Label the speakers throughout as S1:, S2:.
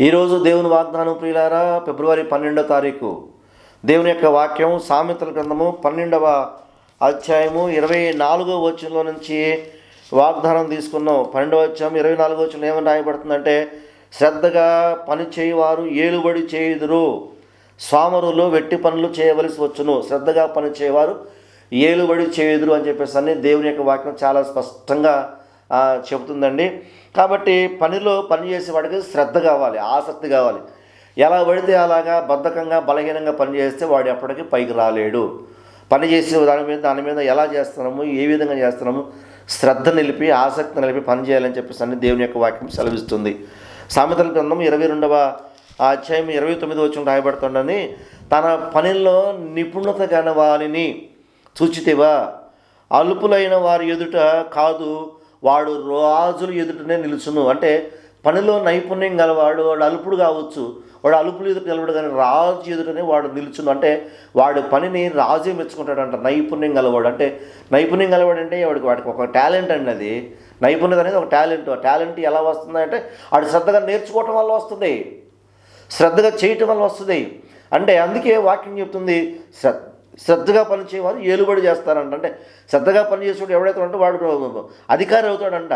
S1: ఈరోజు దేవుని వాగ్దానం ప్రియులారా ఫిబ్రవరి పన్నెండో తారీఖు. దేవుని యొక్క వాక్యం సామెతల గ్రంథము పన్నెండవ అధ్యాయము ఇరవై నాలుగో వచనంలో నుంచి వాగ్దానం తీసుకున్నాం. పన్నెండవ అధ్యాయం ఇరవై నాలుగో వచనం ఏమని రాయబడుతుందంటే శ్రద్ధగా పని చేయవారు ఏలుబడి చేయుదురు. స్వామరులు వెట్టి పనులు చేయవలసి వచ్చును. శ్రద్ధగా పని చేయవారు ఏలుబడి చేయుదురు అని చెప్పేసి అని దేవుని యొక్క వాక్యం చాలా స్పష్టంగా చెబుతుందండి. కాబట్టి పనిలో పని శ్రద్ధ కావాలి ఆసక్తి కావాలి. ఎలా పడితే అలాగా బద్ధకంగా బలహీనంగా పనిచేస్తే వాడు ఎప్పటికీ పైకి రాలేడు. పని చేసే దాని మీద దాని మీద ఎలా చేస్తున్నాము ఏ విధంగా చేస్తున్నాము శ్రద్ధ నిలిపి ఆసక్తి నిలిపి పని చేయాలని చెప్పేసి అని దేవుని యొక్క వాక్యం సెలవిస్తుంది. సామెతల గ్రంథం ఇరవై రెండవ అధ్యాయం ఇరవై తొమ్మిది వచ్చిన రాయబడుతుండని తన పనిలో నిపుణత గల వారిని చూచితివా అలుపులైన వారి ఎదుట కాదు వాడు రాజులు ఎదుటనే నిలుచును. అంటే పనిలో నైపుణ్యం గలవాడు వాడు అలుపుడు కావచ్చు. వాడు అలుపులు ఎదుట నిలబడు కానీ రాజు ఎదుటనే వాడు నిలుచును. అంటే వాడు పనిని రాజే మెచ్చుకుంటాడంట. నైపుణ్యం గలవాడు. అంటే నైపుణ్యం గలవాడు అంటే వాడికి వాడికి ఒక టాలెంట్ అండి అది. నైపుణ్యత అనేది ఒక టాలెంట్. ఆ టాలెంట్ ఎలా వస్తుంది అంటే వాడు శ్రద్ధగా నేర్చుకోవటం వల్ల వస్తుంది. శ్రద్ధగా చేయటం వల్ల వస్తుంది. అంటే అందుకే వాక్యం చెప్తుంది శ్రద్ధ శ్రద్ధగా పనిచేయవారు ఏలుబడి చేస్తారంట. అంటే శ్రద్ధగా పనిచేసేవాడు ఎవడైతే ఉంటే వాడు అధికారి అవుతాడంట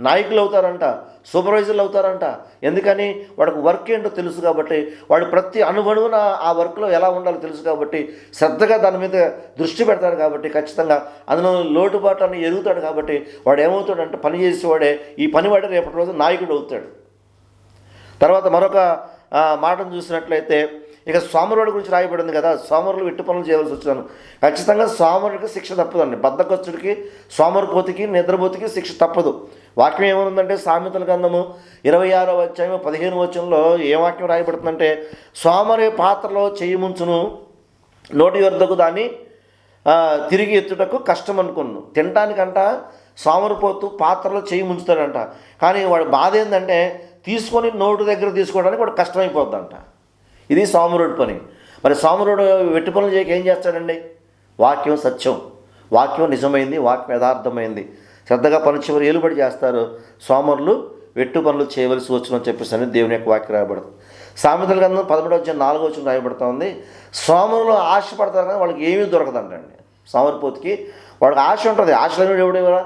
S1: నాయకులు అవుతారంట సూపర్వైజర్లు అవుతారంట. ఎందుకని? వాడికి వర్క్ ఏంటో తెలుసు కాబట్టి వాడు ప్రతి అణువణువున ఆ వర్క్లో ఎలా ఉండాలో తెలుసు కాబట్టి శ్రద్ధగా దాని మీద దృష్టి పెడతాడు కాబట్టి ఖచ్చితంగా అందులో లోటుబాట్లని ఎరుగుతాడు కాబట్టి వాడు ఏమవుతాడంటే పని చేసేవాడే ఈ పనివాడే రేపటి రోజు నాయకుడు అవుతాడు. తర్వాత మరొక మాటను చూసినట్లయితే ఇక సోమరుడు గురించి రాయబడింది కదా సోమరులు వెట్టు పనులు చేయవలసి వచ్చాను ఖచ్చితంగా సోమరుడికి శిక్ష తప్పదండి. బద్దకొచ్చుడికి సోమరిపోతికి నిద్రపోతికి శిక్ష తప్పదు. వాక్యం ఏమనుందంటే సామెతల గ్రంథము ఇరవై ఆరో అధ్యాయం పదిహేను వచనంలో ఏ వాక్యం రాయబడుతుందంటే సోమరి పాత్రలో చేయముంచును ముంచును నోటి వద్దకు దాన్ని తిరిగి ఎత్తుటకు కష్టం అనుకున్నాను తినటానికంట సోమరిపోతూ పాత్రలో చేయి ముంచుతాడంట. కానీ వాడు బాధ ఏంటంటే తీసుకొని నోటు దగ్గర తీసుకోవడానికి వాడు కష్టమైపోద్దంట. ఇది సామురుడు పని. మరి సామురుడు వెట్టి పనులు చేయక ఏం చేస్తాడండి? వాక్యం సత్యం. వాక్యం నిజమైంది వాక్యం యథార్థమైంది. శ్రద్ధగా పని చివరి ఏలుబడి చేస్తారు. సోమరులు వెట్టు పనులు చేయవలసి వచ్చునని చెప్పేసి అని దేవుని యొక్క వాక్యం రాయబడుతుంది సామెతల గ్రంథం పదమూడు వచ్చిన నాలుగో వచ్చిన రాయబడుతూ ఉంది. సోమరులు ఆశపడతారు కానీ వాళ్ళకి ఏమీ దొరకదంటండి సోమరిపోతికి వాడికి ఆశ ఉంటుంది. ఆశ లేని ఎవడు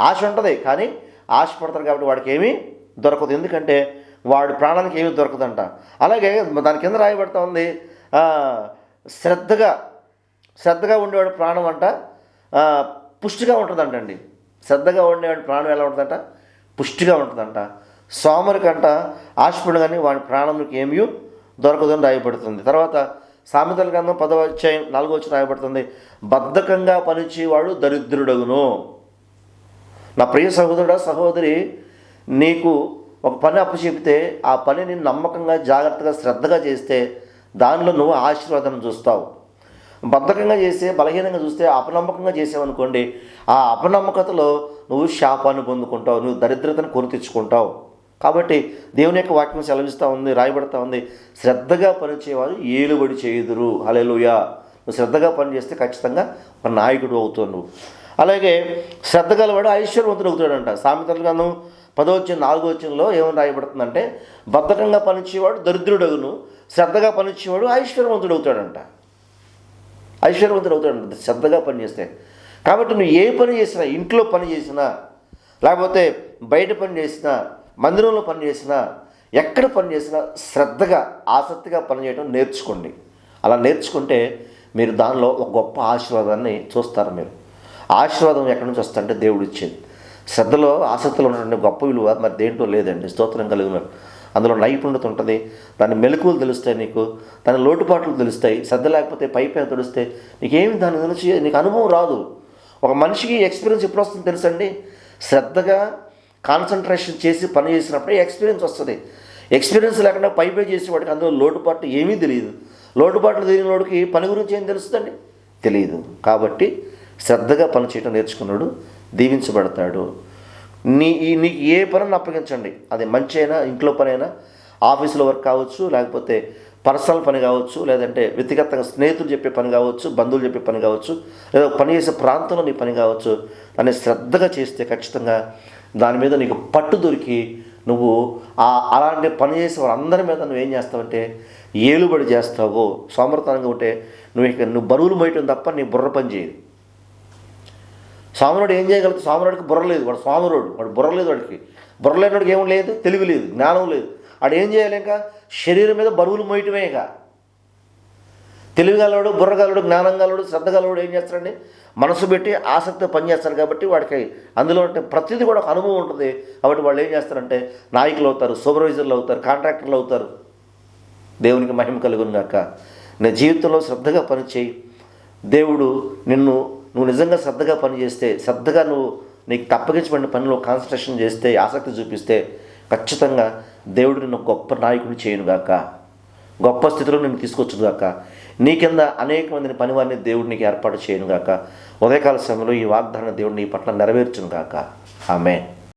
S1: ఆశ ఉంటుంది. కానీ ఆశపడతారు కాబట్టి వాడికి ఏమీ దొరకదు. ఎందుకంటే వాడి ప్రాణానికి ఏమీ దొరకదంట. అలాగే దాని కింద రాయబడతా ఉంది శ్రద్ధగా శ్రద్ధగా ఉండేవాడి ప్రాణం అంట పుష్టిగా ఉంటుందంటండి. శ్రద్ధగా ఉండేవాడి ప్రాణం ఎలా ఉంటుందంట? పుష్టిగా ఉంటుందంట. సోమరికంట ఆశపడు కానీ వాడి ప్రాణంకి ఏమీ దొరకదని రాయబడుతుంది. తర్వాత సామెతల గ్రంథం పదవ అధ్యాయం నాలుగో వచ్చి రాయబడుతుంది బద్ధకంగా పనిచేవాడు దరిద్రుడగును. నా ప్రియ సహోదరుడా సహోదరి నీకు ఒక పని అప్పచెపితే ఆ పనిని నమ్మకంగా జాగ్రత్తగా శ్రద్ధగా చేస్తే దానిలో నువ్వు ఆశీర్వాదం చూస్తావు. బద్ధకంగా చేస్తే బలహీనంగా చూస్తే అపనమ్మకంగా చేసావనుకోండి ఆ అపనమ్మకతలో నువ్వు శాపాన్ని పొందుకుంటావు నువ్వు దరిద్రతను కొని తెచ్చుకుంటావు. కాబట్టి దేవుని యొక్క వాక్యం సెలవిస్తూ ఉంది రాయబడతా ఉంది శ్రద్ధగా పనిచేవారు ఏలుబడి చేయుదురు. హల్లెలూయా. నువ్వు శ్రద్ధగా పని చేస్తే ఖచ్చితంగా ఒక నాయకుడు అవుతావు నువ్వు. అలాగే శ్రద్ధ గలవాడు ఐశ్వర్యవంతుడు అవుతాడంట. సామెతల పదో వచ్చిన నాలుగో వచ్చినలో ఏమని రాయబడుతుందంటే బద్ధకంగా పనిచేవాడు దరిద్రుడగును శ్రద్ధగా పనిచేవాడు ఐశ్వర్యవంతుడు అవుతాడంట ఐశ్వర్యవంతుడు అవుతాడు శ్రద్ధగా పనిచేస్తే. కాబట్టి నువ్వు ఏ పని చేసినా ఇంట్లో పని చేసినా లేకపోతే బయట పని చేసినా మందిరంలో పని చేసినా ఎక్కడ పని చేసినా శ్రద్ధగా ఆసక్తిగా పనిచేయడం నేర్చుకోండి. అలా నేర్చుకుంటే మీరు దానిలో ఒక గొప్ప ఆశీర్వాదాన్ని చూస్తారు మీరు. ఆశీర్వాదం ఎక్కడి నుంచి వస్తుందంటే దేవుడు ఇచ్చేది. శ్రద్ధలో ఆసక్తిలో ఉన్నటువంటి గొప్ప విలువ మరి దేంట్లో లేదండి. స్తోత్రం కలిగి అందులో నైపుణ్యత ఉంటుంది దాని మెలకువలు తెలుస్తాయి నీకు దాని లోటుపాట్లు తెలుస్తాయి. శ్రద్ధ లేకపోతే పై పైన తెలుస్తే నీకేమి దాని గురించి నీకు అనుభవం రాదు. ఒక మనిషికి ఎక్స్పీరియన్స్ ఎప్పుడు వస్తుంది తెలుసండి? శ్రద్ధగా కాన్సన్ట్రేషన్ చేసి పని చేసినప్పుడే ఎక్స్పీరియన్స్ వస్తుంది. ఎక్స్పీరియన్స్ లేకుండా పై పై చేసేవాడికి అందులో లోటుపాట్లు ఏమీ తెలియదు. లోటుపాట్లు తెలియని వాడికి పని గురించి ఏం తెలుస్తుందండి? తెలియదు. కాబట్టి శ్రద్ధగా పని చేయడం నేర్చుకున్నాడు. దీవించబడతాడు. నీ ఈ నీకు ఏ పనిని అప్పగించండి. అది మంచి అయినా ఇంట్లో పని అయినా ఆఫీసులో వర్క్ కావచ్చు లేకపోతే పర్సనల్ పని కావచ్చు లేదంటే వ్యక్తిగతంగా స్నేహితులు చెప్పే పని కావచ్చు బంధువులు చెప్పే పని కావచ్చు లేదా పని చేసే ప్రాంతంలో నీ పని కావచ్చు దాన్ని శ్రద్ధగా చేస్తే ఖచ్చితంగా దాని మీద నీకు పట్టు దొరికి నువ్వు ఆ అలాంటి పని చేసే వారందరి మీద నువ్వు ఏం చేస్తావంటే ఏలుబడి చేస్తావు. సోమరతనంగా ఉంటే నువ్వు ఇక నువ్వు బరువులు మోయటం తప్ప నీ బుర్ర పని చేయదు. సామరుడు ఏం చేయగలదు సామరుడికి బుర్ర లేదు. వాడు సామరుడు. వాడు బుర్ర లేదు వాడికి. బుర్ర లేనివాడికి ఏం లేదు? తెలివి లేదు. జ్ఞానం లేదు. వాడు ఏం చేయాలి ఇంకా? శరీరం మీద బరువులు మోయటమే ఇక. తెలివిగలవాడు బుర్రగలవాడు జ్ఞానం గలవాడు శ్రద్ధ గలవాడు ఏం చేస్తాడండి? మనసు పెట్టి ఆసక్తి పనిచేస్తారు కాబట్టి వాడికి అందులో ఉంటే ప్రతిదీ కూడా ఒక అనుభవం ఉంటుంది. కాబట్టి వాళ్ళు ఏం చేస్తారంటే నాయకులు అవుతారు సూపర్వైజర్లు అవుతారు కాంట్రాక్టర్లు అవుతారు. దేవునికి మహిమ కలిగి గాక. నీ జీవితంలో శ్రద్ధగా పనిచేయి. దేవుడు నిన్ను నువ్వు నిజంగా శ్రద్ధగా పనిచేస్తే శ్రద్ధగా నువ్వు నీకు తప్పగించబడిన పనిలో కాన్సన్ట్రేషన్ చేస్తే ఆసక్తి చూపిస్తే ఖచ్చితంగా దేవుడు నిన్ను గొప్ప నాయకుడిని చేయనుగాక గొప్ప స్థితిలో నిన్ను తీసుకొచ్చుగాక నీ కింద అనేక మందిని పనివారిని దేవుడు నీకు ఏర్పాటు చేయనుగాక ఉదయకాల సమయంలో ఈ వాగ్దాన దేవుడు నీ పట్ల నెరవేర్చునుగాక ఆమె